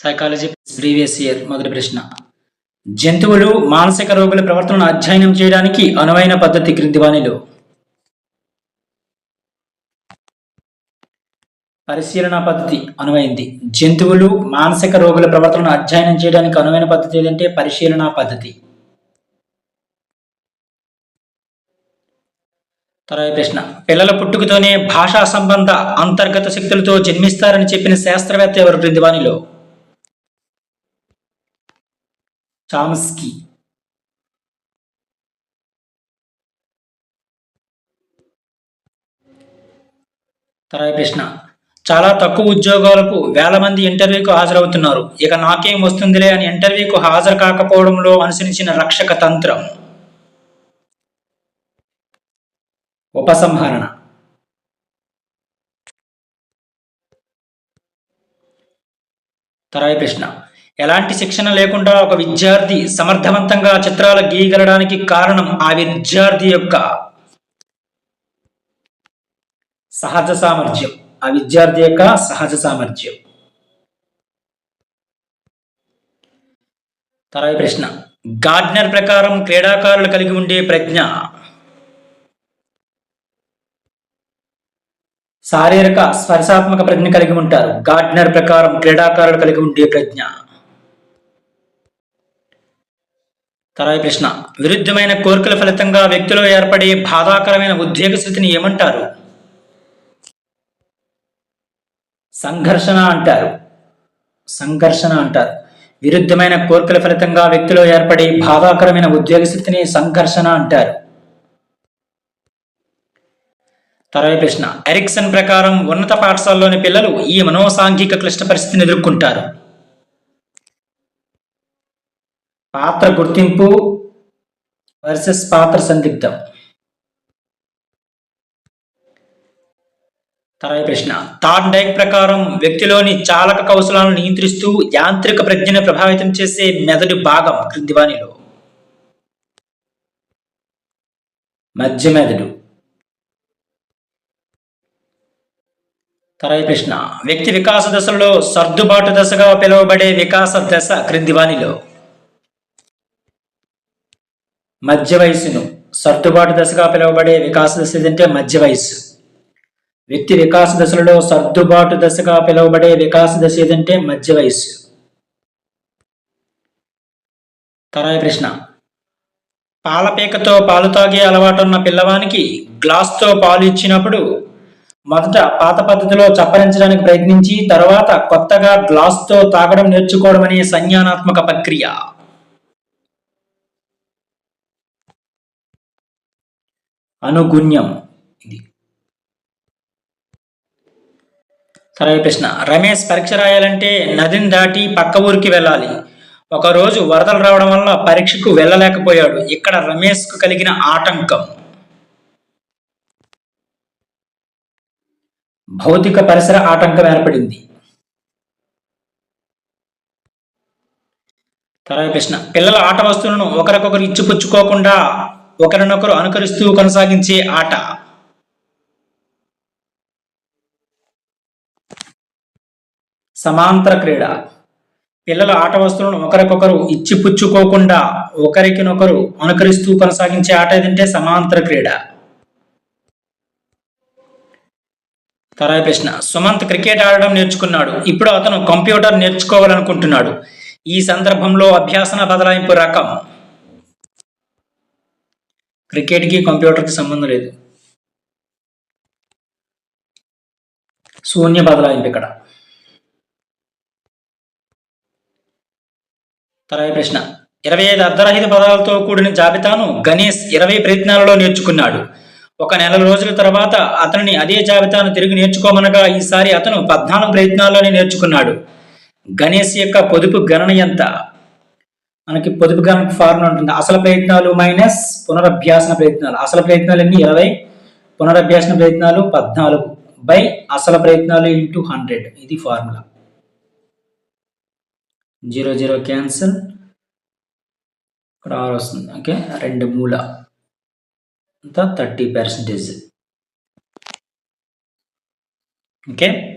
Psychology previous year మొదటి ప్రశ్న. జంతువులు మానసిక రోగుల ప్రవర్తనను అధ్యయనం చేయడానికి అనువైన పద్ధతి క్రిందివాణిలో. పరిశీలన పద్ధతి అనువైంది. జంతువులు మానసిక రోగుల ప్రవర్తనను అధ్యయనం చేయడానికి అనువైన పద్ధతి ఏదంటే పరిశీలన పద్ధతి. తర్వాత ప్రశ్న. పిల్లల పుట్టుకతోనే భాషా సంబంధ అంతర్గత శక్తులతో జన్మిస్తారని చెప్పిన శాస్త్రవేత్త ఎవరు క్రింది వానిలో చామ్స్కీ. తర్వాత ప్రశ్న. చాలా తక్కువ ఉద్యోగాలకు వేల మంది ఇంటర్వ్యూకు హాజరవుతున్నారు. ఇక నాకేం వస్తుందిలే అని ఇంటర్వ్యూకు హాజరు కాకపోవడంలో అనుసరించిన రక్షక తంత్రం. ఉపసంహరణ. తర్వాత ప్రశ్న. ఎలాంటి శిక్షణ లేకుండా ఒక విద్యార్థి సమర్థవంతంగా చిత్రాలు గీయగలడానికి కారణం ఆ విద్యార్థి యొక్క సహజ సామర్థ్యం. ఆ విద్యార్థి యొక్క సహజ సామర్థ్యం. తర్వాత ప్రశ్న. గార్డ్నర్ ప్రకారం క్రీడాకారులు కలిగి ఉండే ప్రజ్ఞ. శారీరక స్పర్శాత్మక ప్రజ్ఞ కలిగి ఉంటారు. గార్డ్నర్ ప్రకారం క్రీడాకారులు కలిగి ఉండే ప్రజ్ఞ. తర్వాత ప్రశ్న. విరుద్ధమైన కోరికల ఫలితంగా వ్యక్తిలో ఏర్పడే బాధాకరమైన ఉద్వేగ స్థితిని ఏమంటారు? సంఘర్షణ అంటారు. సంఘర్షణ అంటారు. విరుద్ధమైన కోరికల ఫలితంగా వ్యక్తిలో ఏర్పడే బాధాకరమైన ఉద్వేగ స్థితిని సంఘర్షణ అంటారు. తర్వాత ప్రశ్న. ఎరిక్సన్ ప్రకారం ఉన్నత పాఠశాలలోని పిల్లలు ఈ మనోసాంఘిక క్లిష్ట పరిస్థితిని ఎదుర్కొంటారు. పాత్ర గుర్తింపు వర్సెస్ పాత్ర సందిగ్ధం. తర్వాత ప్రశ్న. థాట్ డైక్ ప్రకారం వ్యక్తిలోని చాలక కౌశలాలను నియంత్రిస్తూ యాంత్రిక ప్రజ్ఞను ప్రభావితం చేసే మెదడు భాగం క్రిందివానిలో మధ్య మెదడు. తర్వాత ప్రశ్న. వ్యక్తి వికాస దశలో సర్దుబాటు దశగా పిలువబడే వికాస దశ క్రిందివానిలో మధ్య వయసును సర్దుబాటు దశగా పిలువబడే వికాస దశ ఏదంటే మధ్య వయసు వ్యక్తి వికాస దశలలో సర్దుబాటు దశగా పిలువబడే వికాస దశ ఏదంటే మధ్య వయసు తర్వాత ప్రశ్న. పాలపీకతో పాలు తాగే అలవాటు ఉన్న పిల్లవానికి గ్లాస్తో పాలు ఇచ్చినప్పుడు మొదట పాత పద్ధతిలో చప్పరించడానికి ప్రయత్నించి తర్వాత కొత్తగా గ్లాస్తో తాగడం నేర్చుకోవడం అనే సంజ్ఞానాత్మక ప్రక్రియ. అనుగుణ్యం. ఇది. తర్వాత ప్రశ్న. రమేష్ పరీక్ష రాయాలంటే నదిని దాటి పక్క ఊరికి వెళ్ళాలి. ఒకరోజు వరదలు రావడం వల్ల పరీక్షకు వెళ్ళలేకపోయాడు. ఇక్కడ రమేష్కు కలిగిన ఆటంకం. భౌతిక పరిసర ఆటంకం ఏర్పడింది. తర్వాత ప్రశ్న. పిల్లల ఆట వస్తువులను ఒకరికొకరు ఇచ్చిపుచ్చుకోకుండా ఒకరినొకరు అనుకరిస్తూ కొనసాగించే ఆట. సమాంతర క్రీడ. పిల్లల ఆట వస్తువులను ఒకరికొకరు ఇచ్చిపుచ్చుకోకుండా ఒకరికినొకరు అనుకరిస్తూ కొనసాగించే ఆట ఏదంటే సమాంతర క్రీడ. తర్వాత ప్రశ్న. సుమంత్ క్రికెట్ ఆడడం నేర్చుకున్నాడు. ఇప్పుడు అతను కంప్యూటర్ నేర్చుకోవాలనుకుంటున్నాడు. ఈ సందర్భంలో అభ్యాసన బదలాయింపు రకం. క్రికెట్కి కంప్యూటర్కి సంబంధం లేదు. శూన్య బదలాయింపు ఇక్కడ. తర్వాత ప్రశ్న. ఇరవై ఐదు అర్ధరహిత పదాలతో కూడిన జాబితాను గణేష్ ఇరవై ప్రయత్నాలలో నేర్చుకున్నాడు. ఒక నెల రోజుల తర్వాత అతనిని అదే జాబితాను తిరిగి నేర్చుకోమనగా ఈసారి అతను పద్నాలుగు ప్రయత్నాల్లోనే నేర్చుకున్నాడు. గణేష్ యొక్క పొదుపు గణన ఎంత? మనకి పొదుపు గణనకు ఫార్ములా ఉంటుంది. అసలు ప్రయత్నాలు మైనస్ పునరభ్యాసన ప్రయత్నాలు. అసలు ప్రయత్నాలు ఎన్ని? ఇరవై. పునరభ్యాసన ప్రయత్నాలు పద్నాలుగు. బై అసలు ప్రయత్నాలు ఇంటూ హండ్రెడ్. ఇది ఫార్ములా. Zero zero cancel. ఇక్కడ ఆరు వస్తుంది. ఓకే. రెండు మూల. అంతా థర్టీ పర్సెంటేజ్. ఓకే.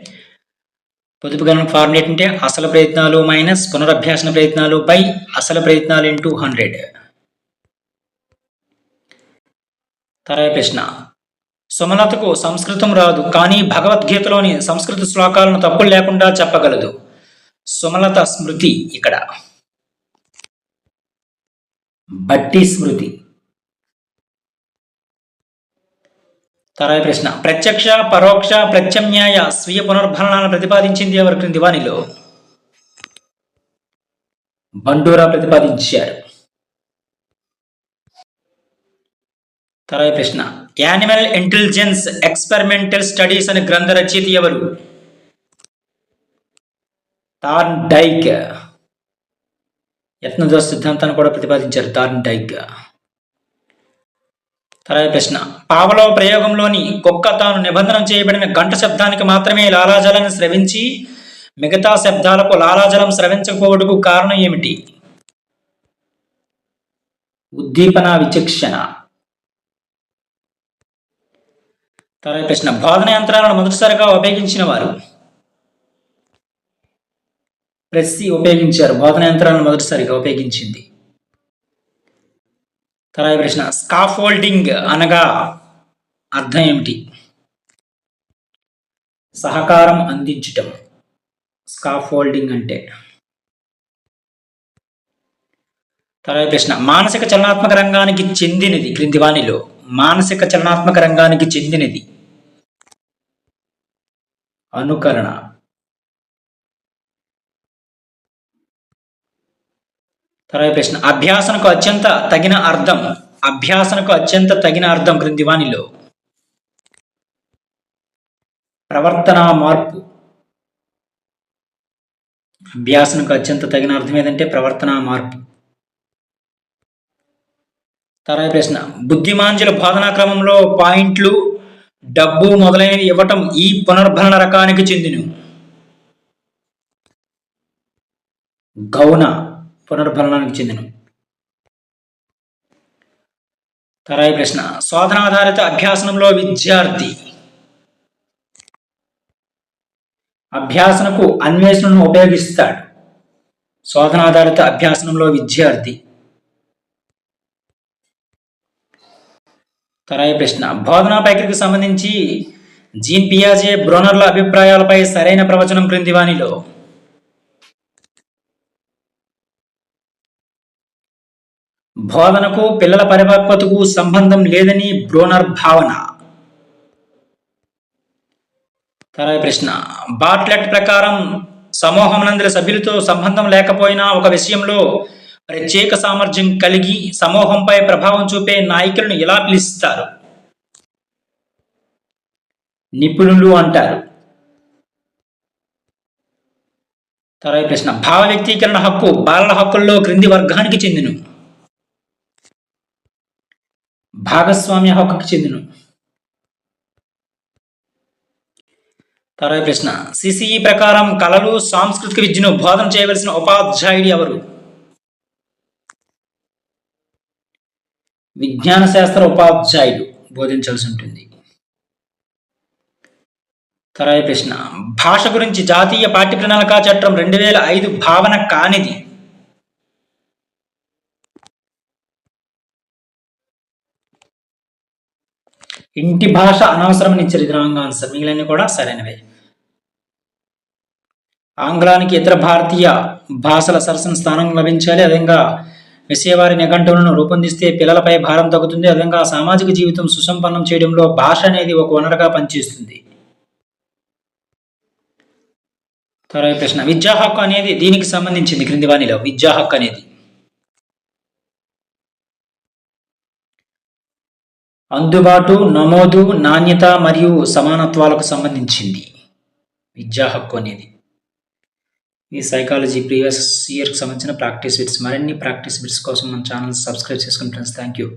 పొదుపు గణన ఫార్ములా ఏంటంటే అసలు ప్రయత్నాలు మైనస్ పునరభ్యాసన ప్రయత్నాలు బై అసలు ప్రయత్నాలు ఇంటూ హండ్రెడ్. తర్వాత ప్రశ్న. సుమలతకు సంస్కృతం రాదు కానీ భగవద్గీతలోని సంస్కృత శ్లోకాలను తప్పులు లేకుండా చెప్పగలదు. సుమలత స్మృతి ఇక్కడ. బట్టి స్మృతి. తర్వాత ప్రశ్న. ప్రత్యక్ష పరోక్ష ప్రత్యమ్నాయ స్వీయ పునర్భరణాలను ప్రతిపాదించింది ఎవరు? క్రింది వానిలో బండూరా ప్రతిపాదించారు. తర్వాత ప్రశ్న. యానిమల్ ఇంటెలిజెన్స్ ఎక్స్పెరిమెంటల్ స్టడీస్ అనే గ్రంథ రచయిత ఎవరు? టార్న్ డైక్ యత్నదోష సిద్ధాంతాన్ని కూడా ప్రతిపాదించారు టార్న్ డైక్ తర్వాత ప్రశ్న పావలో ప్రయోగంలోని కుక్క తాను నిబంధన చేయబడిన గంట శబ్దానికి మాత్రమే లాలాజలాన్ని స్రవించి మిగతా శబ్దాలకు లాలాజలం స్రవించకపోవటకు కారణం ఏమిటి? ఉద్దీపన విచక్షణ. తర్వాత ప్రశ్న బోధన యంత్రాలను మొదటిసారిగా ఉపయోగించిన వారు? ప్రెస్సి ఉపయోగించారు. బోధన యంత్రాలను మొదటిసారిగా ఉపయోగించింది. తర్వాత ప్రశ్న స్కాఫోల్డింగ్ అనగా అర్థం ఏమిటి? సహకారం అందించటం. స్కాఫోల్డింగ్ అంటే. తర్వాత ప్రశ్న మానసిక చలనాత్మక రంగానికి చెందినది. క్రింది వాణిలో. మానసిక చలనాత్మక రంగానికి చెందినది. అనుకరణ. తర్వాత ప్రశ్న అభ్యాసనకు అత్యంత తగిన అర్థం అభ్యాసనకు అత్యంత తగిన అర్థం క్రింది వానిలో ప్రవర్తన మార్పు. అభ్యాసనకు అత్యంత తగిన అర్థం ఏదంటే ప్రవర్తన మార్పు. తర్వాత ప్రశ్న బుద్ధిమాంజుల బోధనా క్రమంలో పాయింట్లు డబ్బు మొదలైనవి ఇవ్వటం ఈ పునర్భరణ రకానికి చెందిన. గౌన పునర్భరణానికి చెందిన. తరాయి ప్రశ్న శోధనాధారిత అభ్యాసనంలో విద్యార్థి అభ్యాసనకు అన్వేషణను ఉపయోగిస్తాడు. శోధనాధారిత అభ్యాసనంలో విద్యార్థి తరాయి ప్రశ్న బోధనా ప్రక్రియకు సంబంధించి జీన్ పియాజే బ్రోనర్ల అభిప్రాయాలపై సరైన ప్రవచనం క్రింది వానిలో బోధనకు పిల్లల పరిపక్వతకు సంబంధం లేదని బ్రోనర్ భావన. తర్వాత ప్రశ్న. బాట్లెట్ ప్రకారం సమూహమునందరి సభ్యులతో సంబంధం లేకపోయినా ఒక విషయంలో ప్రత్యేక సామర్థ్యం కలిగి సమూహంపై ప్రభావం చూపే నాయకులను ఎలా పిలుస్తారు? నిపుణులు అంటారు. తర్వాత ప్రశ్న. భావ వ్యక్తీకరణ హక్కు బాలల హక్కుల్లో క్రింది వర్గానికి చెందిన భాగస్వామ్య హక్కుకు చెందిన. తర్వాత ప్రశ్న. సిసిఈ ప్రకారం కళలు సాంస్కృతిక విద్యను బోధన చేయవలసిన ఉపాధ్యాయుడు ఎవరు? విజ్ఞాన శాస్త్ర ఉపాధ్యాయుడు బోధించాల్సి ఉంటుంది. తర్వాత ప్రశ్న. భాష గురించి జాతీయ పాఠ్య ప్రణాళిక చట్టం రెండు వేల ఐదు భావన కానిది. ఇంటి భాష అనవసరమని ఇచ్చారు ఇది రాంగ్ ఆన్సర్ మిగిలినవి కూడా సరైనవే. ఆంగ్లానికి ఇతర భారతీయ భాషల సరసన స్థానం లభించాలి. అదేవిధంగా విషయవారి నిఘంటువులను రూపొందిస్తే పిల్లలపై భారం తగ్గుతుంది. అదేవిధంగా సామాజిక జీవితం సుసంపన్నం చేయడంలో భాష అనేది ఒక వనరుగా పనిచేస్తుంది. తర్వాత ప్రశ్న. విద్యా హక్కు అనేది దీనికి సంబంధించింది. క్రింది వాణిలో విద్యా హక్కు అనేది. అందుబాటు నమోదు నాణ్యత మరియు సమానత్వాలకు సంబంధించింది. విద్యా హక్కు అనేది. ఈ సైకాలజీ ప్రీవియస్ ఇయర్కి సంబంధించిన ప్రాక్టీస్ బిట్స్ మరిన్ని ప్రాక్టీస్ బిట్స్ కోసం మన ఛానల్ సబ్స్క్రైబ్ చేసుకుని ఫ్రెండ్స్ థ్యాంక్ యూ